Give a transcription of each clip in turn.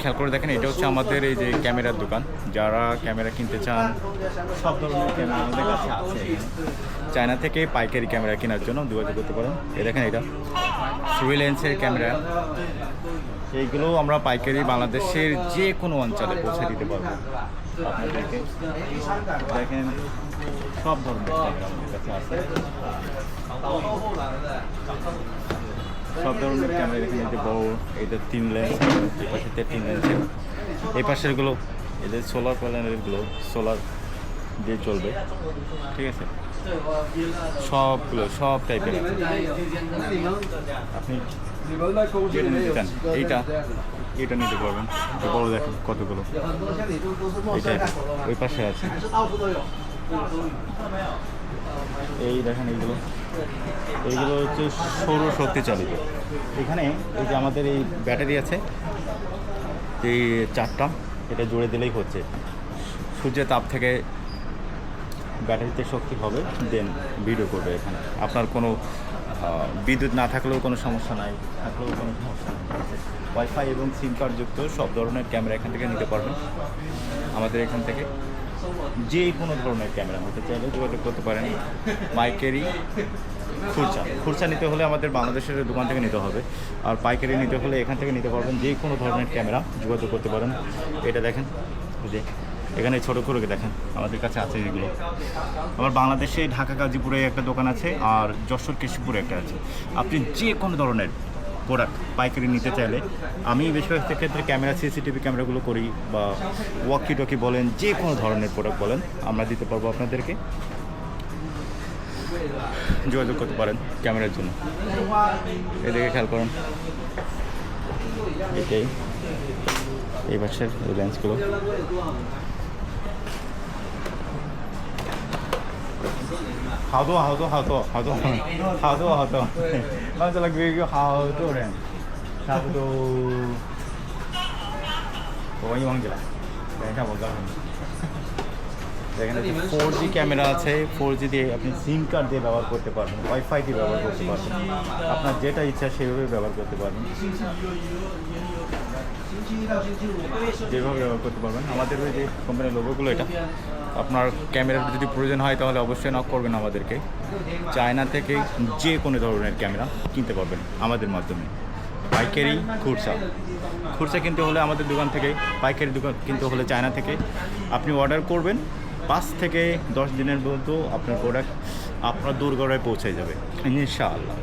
খেয়াল করে দেখেন, এটা হচ্ছে আমাদের এই যে ক্যামেরার দোকান। যারা ক্যামেরা কিনতে চান, সব ধরনের ক্যামেরা আমাদের কাছে আছে চায়না থেকে পাইকারি ক্যামেরা কেনার জন্য যোগাযোগ করতে পারেন। এই দেখেন এটা থ্রি লেন্সের ক্যামেরা। এইগুলো আমরা পাইকারি বাংলাদেশের যে কোনো অঞ্চলে পৌঁছে দিতে পারব। আপনাদেরকে দেখেন, সব ধরনের ক্যামেরা আমাদের কাছে আছে। সব ধরনের ক্যামেরা এখানে যে বড় এটা তিন লেন্স এই পাশে তিন লেন্সের এই পাশেরগুলো এদের সোলার প্যানেলগুলো সোলার দিয়ে চলবে। ঠিক আছে? সবগুলো সব টাইপের আছে। আপনি এইটা এটা নিতে পারবেন। বড় দেখেন কতগুলো। এটা ওই পাশে আছে। এই দেখেন এইগুলো। এইগুলো হচ্ছে সৌর শক্তি চালিত। এখানে এই যে আমাদের এই ব্যাটারি আছে, এই চারটা, এটা জুড়ে দিলেই হচ্ছে। সূর্যের তাপ থেকে ব্যাটারিতে শক্তি হবে, দেন ভিডিও করবে এখানে। আপনার কোনো বিদ্যুৎ না থাকলেও কোনো সমস্যা নাই, থাকলেও কোনো সমস্যা নেই। ওয়াইফাই এবং সিম কার্ড যুক্ত সব ধরনের ক্যামেরা এখান থেকে নিতে পারবেন। আমাদের এখান থেকে। যে কোনো ধরনের ক্যামেরা হতে চাইলে যোগাযোগ করতে পারেন পাইকারি খুরসা খুরসা নিতে হলে আমাদের বাংলাদেশের দোকান থেকে নিতে হবে। আর পাইকারি নিতে হলে এখান থেকে নিতে পারবেন যে কোনো ধরনের ক্যামেরা যোগাযোগ করতে পারেন। এটা দেখেন যে এখানে ছোটো করে দেখেন, আমাদের কাছে আছে এগুলো। আবার বাংলাদেশে ঢাকা, গাজীপুরে একটা দোকান আছে আর যশোর, কেশবপুরে একটা আছে। আপনি যে কোনো ধরনের প্রোডাক্ট পাইকারি নিতে চাইলে, আমি বেশিরভাগ ক্ষেত্রে ক্যামেরা, সিসিটিভি ক্যামেরাগুলো করি বা ওয়াকি টকি বলেন, যে কোনো ধরনের প্রোডাক্ট বলেন, আমরা দিতে পারব আপনাদেরকে। যোগাযোগ করতে পারেন ক্যামেরার জন্য। এদিকে খেয়াল করুন। এটাই। এই পাশের এই লেন্সগুলো 好多好多好多好多好多好多，那这个有好多人，差不多，我忘记忘记了，等一下我告诉你。এখানে ফোর জি ক্যামেরা আছে ফোর জি দিয়ে আপনি সিম কার্ড দিয়ে ব্যবহার করতে পারবেন ওয়াইফাই দিয়ে ব্যবহার করতে পারবেন আপনার যেটা ইচ্ছা সেভাবে ব্যবহার করতে পারবেন যেভাবে ব্যবহার করতে পারবেন। আমাদের ওই যে কোম্পানির লোগোগুলো এটা, আপনার ক্যামেরার যদি প্রয়োজন হয় তাহলে অবশ্যই নক করবেন আমাদেরকে। চায়না থেকে যে কোনো ধরনের ক্যামেরা কিনতে পারবেন আমাদের মাধ্যমে। পাইকারি খুরসা খুরসা কিনতে হলে আমাদের দোকান থেকে, পাইকারি দোকান কিনতে হলে চায়না থেকে আপনি অর্ডার করবেন। পাঁচ থেকে দশ দিনের মধ্যে আপনার প্রোডাক্ট আপনার দোরগড়ায় পৌঁছে যাবে, ইনশাআল্লাহ।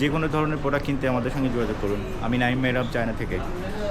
যে কোনো ধরনের প্রোডাক্ট কিনতে আমাদের সঙ্গে যোগাযোগ করুন। আমি নাইম মেহরাব, চায়না থেকে।